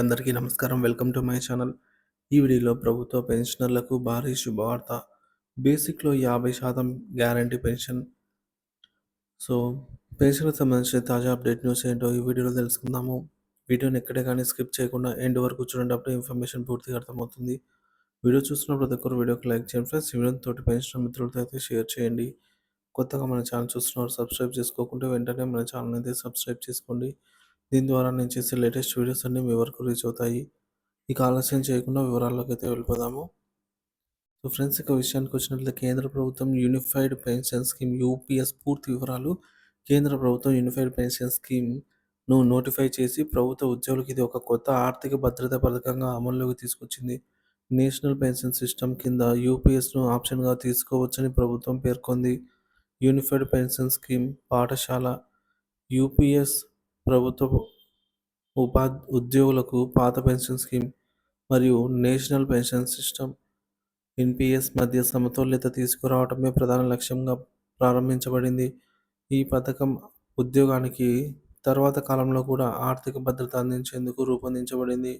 అందరికీ నమస్కారం. Welcome to my channel. ఈ వీడియోలో ప్రభుత్వ పెన్షనర్లకు భారీ శుభవార్త. బేసిక్లో యాభై శాతం గ్యారంటీ పెన్షన్. సో పెన్షన్కి సంబంధించిన తాజా అప్డేట్ న్యూస్ ఏంటో ఈ వీడియోలో తెలుసుకుందాము. వీడియోని ఎక్కడే కానీ స్కిప్ చేయకుండా ఎండ్ వరకు చూడేటప్పుడు ఇన్ఫర్మేషన్ పూర్తిగా అర్థమవుతుంది. వీడియో చూస్తున్న ప్రతి ఒక్కరు వీడియోకి లైక్ చేయండి ఫ్రెండ్స్. వీడియోని తోటి పెన్షన్ మిత్రులతో అయితే షేర్ చేయండి. కొత్తగా మన ఛానల్ చూస్తున్నారు సబ్స్క్రైబ్ చేసుకోకుంటే వెంటనే మన ఛానల్ అయితే సబ్స్క్రైబ్ చేసుకోండి. దీని ద్వారా నేను చేసే లేటెస్ట్ వీడియోస్ అన్నీ మీ వరకు రీచ్ అవుతాయి. ఇక ఆలస్యం చేయకుండా వివరాల్లోకి అయితే వెళ్ళిపోదాము. సో ఫ్రెండ్స్ ఇక విషయానికి వచ్చినట్లయితే కేంద్ర ప్రభుత్వం యూనిఫైడ్ పెన్షన్ స్కీమ్ యూపీఎస్ పూర్తి వివరాలు కేంద్ర ప్రభుత్వం యూనిఫైడ్ పెన్షన్ స్కీమ్ను నోటిఫై చేసి ప్రభుత్వ ఉద్యోగులకు ఇది ఒక కొత్త ఆర్థిక భద్రత పథకంగా అమల్లోకి తీసుకొచ్చింది. నేషనల్ పెన్షన్ సిస్టమ్ కింద యూపీఎస్ను ఆప్షన్గా తీసుకోవచ్చని ప్రభుత్వం పేర్కొంది. యూనిఫైడ్ పెన్షన్ స్కీమ్ పాఠశాల యూపీఎస్ ప్రభుత్వ ఉపా ఉద్యోగులకు పాత పెన్షన్ స్కీమ్ మరియు నేషనల్ పెన్షన్ సిస్టమ్ ఎన్పిఎస్ మధ్య సమతుల్యత తీసుకురావడమే ప్రధాన లక్ష్యంగా ప్రారంభించబడింది. ఈ పథకం ఉద్యోగానికి తర్వాత కాలంలో కూడా ఆర్థిక భద్రత అందించేందుకు రూపొందించబడింది.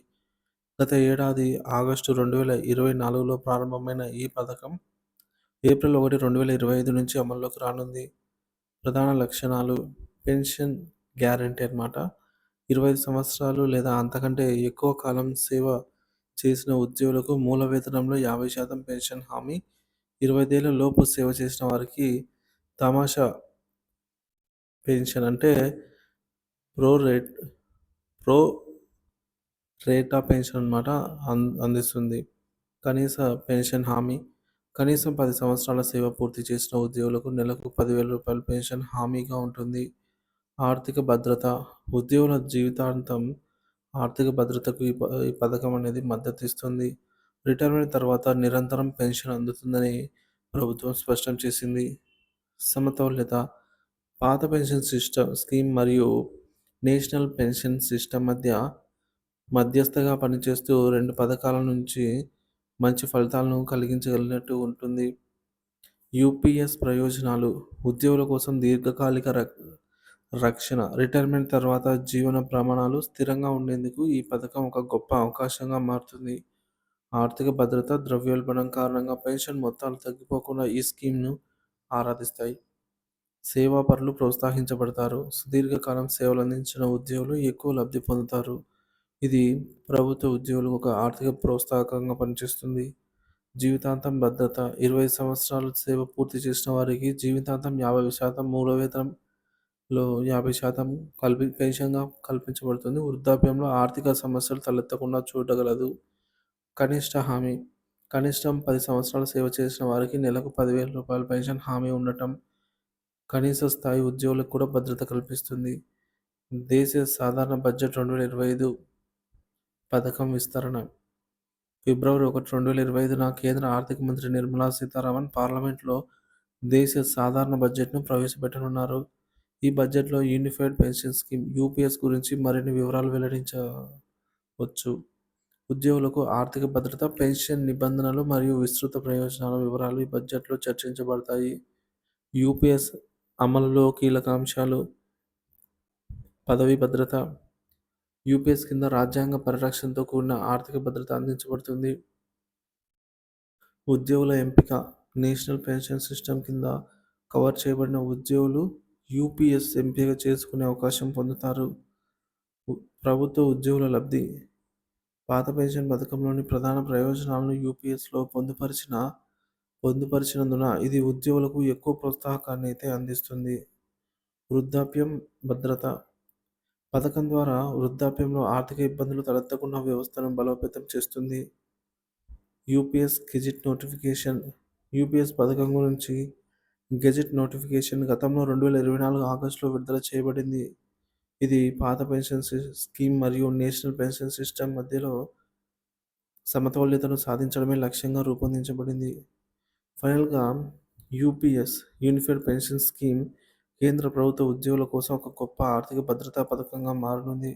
గత ఏడాది ఆగస్టు రెండు వేల ఇరవై నాలుగులో ప్రారంభమైన ఈ పథకం ఏప్రిల్ ఒకటి రెండు వేల ఇరవై ఐదు నుంచి అమల్లోకి రానుంది. ప్రధాన లక్షణాలు పెన్షన్ గ్యారంటీ అనమాట ఇరవై ఐదు సంవత్సరాలు లేదా అంతకంటే ఎక్కువ కాలం సేవ చేసిన ఉద్యోగులకు మూల వేతనంలో యాభై శాతం పెన్షన్ హామీ ఇరవై ఐదేళ్ళ లోపు సేవ చేసిన వారికి తమాషా పెన్షన్ అంటే pro rate pro rate of pension అనమాట అం అందిస్తుంది. కనీస పెన్షన్ హామీ కనీసం పది సంవత్సరాల సేవ పూర్తి చేసిన ఉద్యోగులకు నెలకు పదివేల రూపాయల పెన్షన్ హామీగా ఉంటుంది. ఆర్థిక భద్రత ఉద్యోగుల జీవితాంతం ఆర్థిక భద్రతకు ఈ ప ఈ పథకం అనేది మద్దతు ఇస్తుంది రిటైర్మెంట్ తర్వాత నిరంతరం పెన్షన్ అందుతుందని ప్రభుత్వం స్పష్టం చేసింది. సమతౌల్యత పాత పెన్షన్ సిస్టమ్ స్కీమ్ మరియు నేషనల్ పెన్షన్ సిస్టమ్ మధ్య మధ్యస్థగా పనిచేస్తూ రెండు పథకాల నుంచి మంచి ఫలితాలను కలిగించగలిగినట్టు ఉంటుంది. యూపీఎస్ ప్రయోజనాలు ఉద్యోగుల కోసం దీర్ఘకాలిక రక్షణ. రిటైర్మెంట్ తర్వాత జీవన ప్రమాణాలు స్థిరంగా ఉండేందుకు ఈ పథకం ఒక గొప్ప అవకాశంగా మారుతుంది. ఆర్థిక భద్రత ద్రవ్యోల్బణం కారణంగా పెన్షన్ మొత్తాలు తగ్గిపోకుండా ఈ స్కీమ్ను ఆరాధిస్తాయి. సేవాపరులు ప్రోత్సహించబడతారు. సుదీర్ఘకాలం సేవలు అందించిన ఉద్యోగులు ఎక్కువ లబ్ధి పొందుతారు. ఇది ప్రభుత్వ ఉద్యోగులకు ఒక ఆర్థిక ప్రోత్సాహకంగా పనిచేస్తుంది. జీవితాంతం భద్రత. ఇరవై సంవత్సరాలు సేవ పూర్తి చేసిన వారికి జీవితాంతం యాభై శాతం మూల లో యాభై శాతం కల్పి కనిష్టంగా కల్పించబడుతుంది. వృద్ధాప్యంలో ఆర్థిక సమస్యలు తలెత్తకుండా చూడగలదు. కనిష్ట హామీ. కనిష్టం పది సంవత్సరాలు సేవ చేసిన వారికి నెలకు పదివేల రూపాయల పెన్షన్ హామీ ఉండటం కనీస స్థాయి ఉద్యోగులకు కూడా భద్రత కల్పిస్తుంది. దేశ సాధారణ బడ్జెట్ రెండు వేల ఇరవై ఐదు పథకం విస్తరణ. ఫిబ్రవరి ఒకటి రెండు వేల ఇరవై ఐదున కేంద్ర ఆర్థిక మంత్రి నిర్మలా సీతారామన్ పార్లమెంట్లో దేశ సాధారణ బడ్జెట్ను ప్రవేశపెట్టనున్నారు. ఈ బడ్జెట్లో యూనిఫైడ్ పెన్షన్ స్కీమ్ యూపీఎస్ గురించి మరిన్ని వివరాలు వెల్లడించవచ్చు. ఉద్యోగులకు ఆర్థిక భద్రత పెన్షన్ నిబంధనలు మరియు విస్తృత ప్రయోజనాల వివరాలు ఈ బడ్జెట్లో చర్చించబడతాయి. యూపీఎస్ అమలులో కీలక అంశాలు. పదవీ భద్రత. యూపీఎస్ కింద రాజ్యాంగ పరిరక్షణతో కూడిన ఆర్థిక భద్రత అందించబడుతుంది. ఉద్యోగుల ఎంపిక. నేషనల్ పెన్షన్ సిస్టమ్ కింద కవర్ చేయబడిన ఉద్యోగులు యూపీఎస్ ఎంపిక చేసుకునే అవకాశం పొందుతారు. ప్రభుత్వ ఉద్యోగుల లబ్ధి. పాత పెన్షన్ పథకంలోని ప్రధాన ప్రయోజనాలను యూపీఎస్లో పొందుపరిచిన పొందుపరిచినందున ఇది ఉద్యోగులకు ఎక్కువ ప్రోత్సాహకాన్ని అయితే అందిస్తుంది. వృద్ధాప్యం భద్రత. పథకం ద్వారా వృద్ధాప్యంలో ఆర్థిక ఇబ్బందులు తలెత్తకుండా వ్యవస్థను బలోపేతం చేస్తుంది. UPS gazette notification. యూపీఎస్ పథకం గురించి గెజిట్ నోటిఫికేషన్ గతంలో రెండు వేల ఇరవై నాలుగు ఆగస్టులో విడుదల చేయబడింది. ఇది పాత పెన్షన్ స్కీమ్ మరియు నేషనల్ పెన్షన్ సిస్టమ్ మధ్యలో సమతౌల్యతను సాధించడమే లక్ష్యంగా రూపొందించబడింది. ఫైనల్గా యూపీఎస్ యూనిఫైడ్ పెన్షన్ స్కీమ్ కేంద్ర ప్రభుత్వ ఉద్యోగుల కోసం ఒక గొప్ప ఆర్థిక భద్రతా పథకంగా మారనుంది.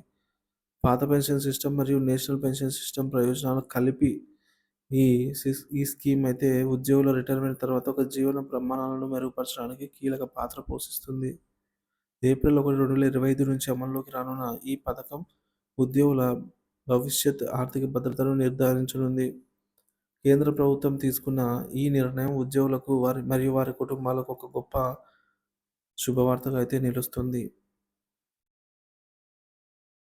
పాత పెన్షన్ సిస్టమ్ మరియు నేషనల్ పెన్షన్ సిస్టమ్ ప్రయోజనాలు కలిపి ఈ ఈ స్కీమ్ అయితే ఉద్యోగుల రిటైర్మెంట్ తర్వాత ఒక జీవన ప్రమాణాలను మెరుగుపరచడానికి కీలక పాత్ర పోషిస్తుంది ఏప్రిల్ ఒకటి రెండు వేల ఇరవై ఐదు నుంచి అమల్లోకి రానున్న ఈ పథకం ఉద్యోగుల భవిష్యత్ ఆర్థిక భద్రతను నిర్ధారించనుంది. కేంద్ర ప్రభుత్వం తీసుకున్న ఈ నిర్ణయం ఉద్యోగులకు వారి మరియు వారి కుటుంబాలకు ఒక గొప్ప శుభవార్తగా అయితే నిలుస్తుంది.